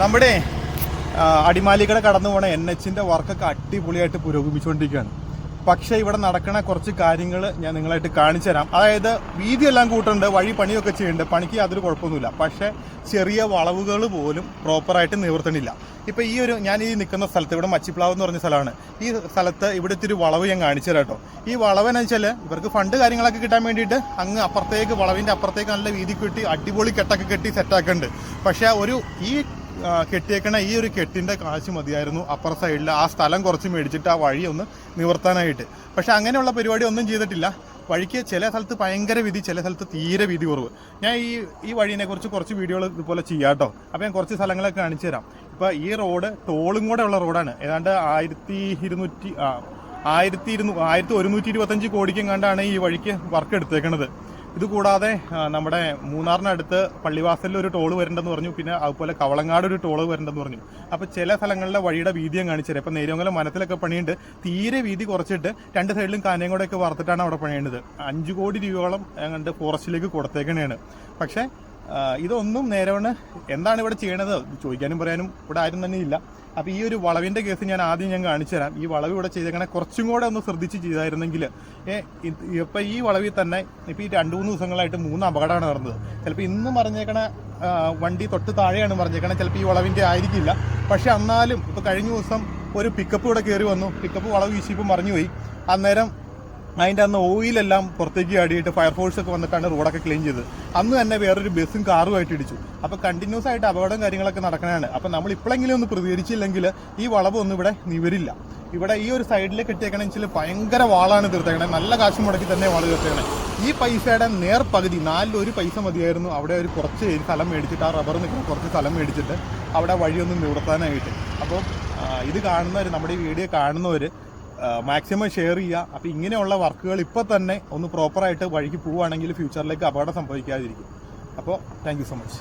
നമ്മുടെ അടിമാലിക്കട കടന്നു പോണ എൻ എച്ചിന്റെ വർക്കൊക്കെ അടിപൊളിയായിട്ട് പുരോഗമിച്ചുകൊണ്ടിരിക്കുകയാണ്. പക്ഷേ ഇവിടെ നടക്കുന്ന കുറച്ച് കാര്യങ്ങൾ ഞാൻ നിങ്ങളായിട്ട് കാണിച്ചു തരാം. അതായത് വീതിയെല്ലാം കൂട്ടുണ്ട് വഴി പണിയൊക്കെ ചെയ്യുന്നുണ്ട്. പണിക്ക് യാതൊരു കുഴപ്പമൊന്നുമില്ല. പക്ഷേ ചെറിയ വളവുകൾ പോലും പ്രോപ്പറായിട്ട് നിവർത്തണില്ല. ഇപ്പൊ ഈ ഒരു ഞാൻ ഈ നിൽക്കുന്ന സ്ഥലത്ത് ഇവിടെ മച്ചിപ്ലാവ് എന്ന് പറഞ്ഞ സ്ഥലമാണ്. ഈ സ്ഥലത്ത് ഇവിടെ ഒരു വളവ് ഞാൻ കാണിച്ചു തരാം കേട്ടോ. ഈ വളവ് എന്ന് വെച്ചാൽ ഇവർക്ക് ഫണ്ട് കാര്യങ്ങളൊക്കെ കിട്ടാൻ വേണ്ടിയിട്ട് അങ്ങ് അപ്പുറത്തേക്ക് വളവിന്റെ അപ്പുറത്തേക്ക് നല്ല വീതി കെട്ടി അടിപൊളി കെട്ടൊക്കെ കെട്ടി സെറ്റാക്കുന്നുണ്ട് പക്ഷേ ഒരു ഈ കെട്ടിയേക്കണ ഈ ഒരു കെട്ടിന്റെ കാശ് മതിയായിരുന്നു അപ്പർ സൈഡിൽ ആ സ്ഥലം കുറച്ച് മേടിച്ചിട്ട് ആ വഴി ഒന്ന് നിവർത്താനായിട്ട്. പക്ഷെ അങ്ങനെയുള്ള പരിപാടി ഒന്നും ചെയ്തിട്ടില്ല. വഴിക്ക് ചില സ്ഥലത്ത് ഭയങ്കര വിധി ചില സ്ഥലത്ത് തീരെ വിധി കുറവ്. ഞാൻ ഈ ഈ വഴിനെ കുറിച്ച് കുറച്ച് വീഡിയോകൾ ഇതുപോലെ ചെയ്യാം കേട്ടോ. അപ്പോൾ ഞാൻ കുറച്ച് സ്ഥലങ്ങളൊക്കെ കാണിച്ചു തരാം. ഇപ്പോൾ ഈ റോഡ് ടോളും കൂടെ ഉള്ള റോഡാണ്. ഏതാണ്ട് ആയിരത്തി ഇരുന്നൂറ്റി ആയിരത്തി ഇരുന്നൂ ആയിരത്തി ഒരുന്നൂറ്റി ഇരുപത്തഞ്ച് കോടിക്കും കണ്ടാണ് ഈ വഴിക്ക് വർക്ക് എടുത്തേക്കണത്. ഇത് കൂടാതെ ആ, നമ്മുടെ മൂന്നാറിനടുത്ത് പള്ളിവാസലിൽ ഒരു ടോൾ വരണ്ടെന്ന് പറഞ്ഞു. പിന്നെ അതുപോലെ കവളങ്ങാട് ഒരു ടോൾ വരണ്ടെന്ന് പറഞ്ഞു. അപ്പോൾ ചില സ്ഥലങ്ങളിലെ വഴിയുടെ വീതിയും കാണിച്ചു തരാം ഇപ്പം നേരിയമംഗലം മനത്തിലൊക്കെ പണിയുണ്ട്. തീരെ വീതി കുറച്ചിട്ട് രണ്ട് സൈഡിലും കാനയും കൂടെ ഒക്കെ വറുത്തിട്ടാണ് അവിടെ പണിയേണ്ടത്. അഞ്ച് കോടി രൂപയോളം ഞങ്ങളുടെ ഫോറസ്റ്റിലേക്ക് കൊടുത്തേക്കണേണ്. പക്ഷേ ഇതൊന്നും നേരവണ് എന്താണ് ഇവിടെ ചെയ്യണത് ചോദിക്കാനും പറയാനും ഇവിടെ ആരും തന്നെ ഇല്ല. അപ്പൊ ഈ ഒരു വളവിന്റെ കേസ് ഞാൻ ആദ്യം ഞാൻ കാണിച്ചു തരാം. ഈ വളവ് ഇവിടെ ചെയ്തേക്കണേ കുറച്ചും കൂടെ ഒന്ന് ശ്രദ്ധിച്ച് ചെയ്തായിരുന്നെങ്കിൽ ഏ, ഇപ്പൊ ഈ വളവിൽ തന്നെ ഇപ്പൊ ഈ രണ്ട് മൂന്ന് ദിവസങ്ങളായിട്ട് മൂന്ന് അപകടമാണ് നടന്നത്. ചിലപ്പോൾ ഇന്ന് പറഞ്ഞേക്കണ വണ്ടി തൊട്ട് താഴെയാണ് പറഞ്ഞേക്കണേ ചിലപ്പോൾ ഈ വളവിന്റെ ആയിരിക്കില്ല. പക്ഷെ എന്നാലും ഇപ്പൊ കഴിഞ്ഞ ദിവസം ഒരു പിക്കപ്പ് ഇവിടെ കയറി വന്നു. പിക്കപ്പ് വളവ് വീശിയപ്പോൾ മറിഞ്ഞുപോയി. അന്നേരം അതിന്റെ അന്ന് ഓയിലെല്ലാം പുറത്തേക്ക് ആടിയിട്ട് ഫയർഫോഴ്സ് ഒക്കെ വന്നിട്ടാണ് റോഡൊക്കെ ക്ലീൻ ചെയ്തത് അന്ന് തന്നെ വേറൊരു ബസ്സും കാറുമായിട്ട് ഇടിച്ചു. അപ്പോൾ കണ്ടിന്യൂസ് ആയിട്ട് അപകടം കാര്യങ്ങളൊക്കെ നടക്കണതാണ്. അപ്പോൾ നമ്മൾ ഇപ്പോഴെങ്കിലും ഒന്ന് പ്രതികരിച്ചില്ലെങ്കിൽ ഈ വളവ് ഒന്നും ഇവിടെ നിവരില്ല. ഇവിടെ ഈ ഒരു സൈഡിൽ കെട്ടിയേക്കണെന്ന് വെച്ചാൽ ഭയങ്കര വാളാണ് തീർത്തേക്കണേ. നല്ല കാശ് മുടക്കി തന്നെ വാൾ തീർത്തേക്കണേ. ഈ പൈസയുടെ നേർ പകുതി നാലിൽ ഒരു പൈസ മതിയായിരുന്നു. അവിടെ ഒരു കുറച്ച് സ്ഥലം മേടിച്ചിട്ട് ആ റബ്ബർ നിൽക്കുന്ന കുറച്ച് സ്ഥലം മേടിച്ചിട്ട് അവിടെ വഴിയൊന്നും നിവർത്താനായിട്ട്. അപ്പോൾ ഇത് കാണുന്നവർ നമ്മുടെ ഈ വീഡിയോ കാണുന്നവർ മാക്സിമം ഷെയർ ചെയ്യുക. അപ്പോൾ ഇങ്ങനെയുള്ള വർക്കുകൾ ഇപ്പോൾ തന്നെ ഒന്ന് പ്രോപ്പറായിട്ട് വഴിക്ക് പോവുകയാണെങ്കിൽ ഫ്യൂച്ചറിലേക്ക് അപകടം സംഭവിക്കാതിരിക്കും. അപ്പോൾ താങ്ക് സോ മച്ച്